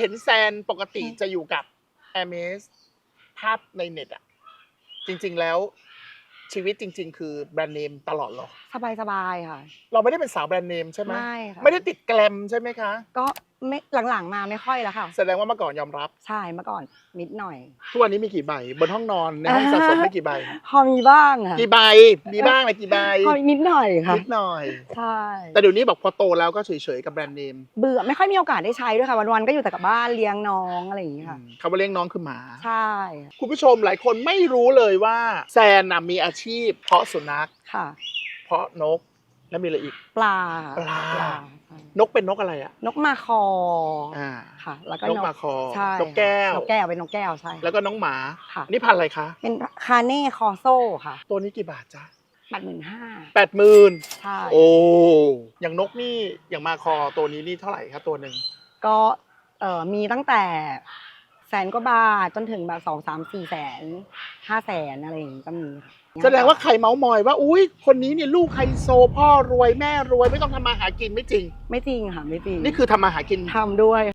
เห็นแซนปกติจะอยู่กับแอ r เมสภาพในเน็ตอะจริง ๆ แล้วชีวิตจริง ๆ คือแบรนด์เนมตลอดเหรอ สบายสบายๆค่ะ เราไม่ได้เป็นสาวแบรนด์เนมใช่ไหมไม่ค่ะ ไม่ได้ติดแกลมใช่ไหมคะ ก็ ไม่หลังๆมาไม่ค่อยแล้วค่ะ แสดงว่าเมื่อก่อนยอมรับ ใช่เมื่อก่อนนิดหน่อย ทุกวันนี้มีกี่ใบ บนห้องนอนในห้องสะสมมีกี่ใบ พอมีบ้างค่ะกี่ใบ มีบ้างอะไรกี่ใบ พอมีนิดหน่อยค่ะ นิดหน่อย ใช่ แต่เดี๋ยวนี้บอกพอโตแล้วก็เฉยๆกับแบรนด์เนม เบื่อไม่ค่อยมีโอกาสได้ใช้ด้วยค่ะ วันๆก็อยู่แต่กับบ้านเลี้ยงน้องอะไรอย่างนี้ค่ะคำว่าเลี้ยงน้องคือหมา ใช่ คุณผู้ชมหลายคนไม่รู้เลยว่าแซนนะมีอาชีพ เพาะสุนัข ค่ะ เพาะนก และมีอะไรอีก ปลา ปลาใช่ นกเป็นนกอะไรอะ นกมาคออ่า ค่ะ แล้วก็นกมาคอใช่นกแก้ว นกแก้วเป็นนกแก้วใช่แล้วก็น้องหมาค่ะอันนี่พันธุ์อะไรคะ เป็นคาเน่คอโซ่ค่ะ ตัวนี้กี่บาทจ๊ะแปดหมื่นห้าแปดหมื่นใช่โอ้อย่างนกนี่อย่างมาคอตัวนี้นี่เท่าไหร่ครับตัวหนึ่งก็เอ่อมีตั้งแต่แสนกว่าบาทจนถึงแบบสองสามสี่แสน ห้าแสนอะไรอย่างงี้ก็มีค่ะแสดงว่าใครเมาส์มอยว่าอุ้ยคนนี้เนี่ยลูกไฮโซพ่อรวยแม่รวยไม่ต้องทำมาหากินไม่จริง ไม่จริงค่ะไม่จริงนี่คือทำมาหากิน ทำด้วย